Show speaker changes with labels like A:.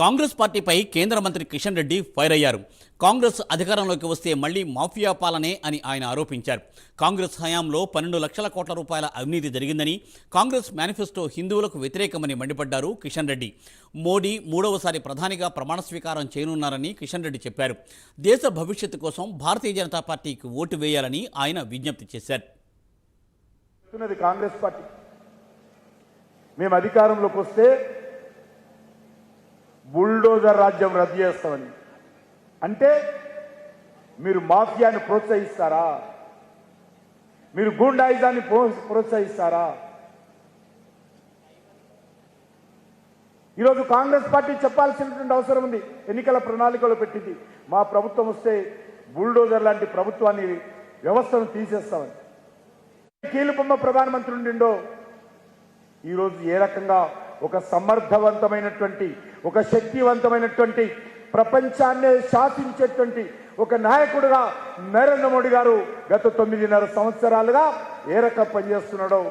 A: కాంగ్రెస్ పార్టీపై కేంద్ర మంత్రి కిషన్ రెడ్డి ఫైర్ అయ్యారు. కాంగ్రెస్ అధికారంలోకి వస్తే మళ్ళీ మాఫియా పాలనే అని ఆయన ఆరోపించారు. కాంగ్రెస్ హయాంలో పన్నెండు లక్షల కోట్ల రూపాయల అవినీతి జరిగిందని కాంగ్రెస్ మేనిఫెస్టో హిందువులకు వ్యతిరేకమని మండిపడ్డారు కిషన్ రెడ్డి. మోడీ మూడవసారి ప్రధానిగా ప్రమాణ స్వీకారం చేయనున్నారని కిషన్ రెడ్డి చెప్పారు. దేశ భవిష్యత్తు కోసం భారతీయ జనతా పార్టీకి ఓటు వేయాలని ఆయన విజ్ఞప్తి చేశారు.
B: Congress party. మేము అధికారంలోకి వస్తే బుల్డోజర్ రాజ్యం రద్దు చేస్తామని. అంటే మీరు మాఫియాని ప్రోత్సహిస్తారా? మీరు గూండాయిజాన్ని ప్రోత్సహిస్తారా? ఈరోజు కాంగ్రెస్ పార్టీ చెప్పాల్సినటువంటి అవసరం ఉంది. ఎన్నికల ప్రణాళికలో పెట్టింది. మా ప్రభుత్వం వస్తే బుల్డోజర్ లాంటి ప్రభుత్వాన్ని వ్యవస్థను తీసేస్తామని. కీలుబొమ్మ ప్రధానమంత్రి ఉండిండో ఈరోజు ఏ రకంగా ఒక సమర్థవంతమైనటువంటి ఒక శక్తివంతమైనటువంటి ప్రపంచాన్నే శాసించేటువంటి ఒక నాయకుడుగా నరేంద్ర మోడీ గారు గత తొమ్మిదిన్నర సంవత్సరాలుగా ఏ రకం పనిచేస్తున్నాడో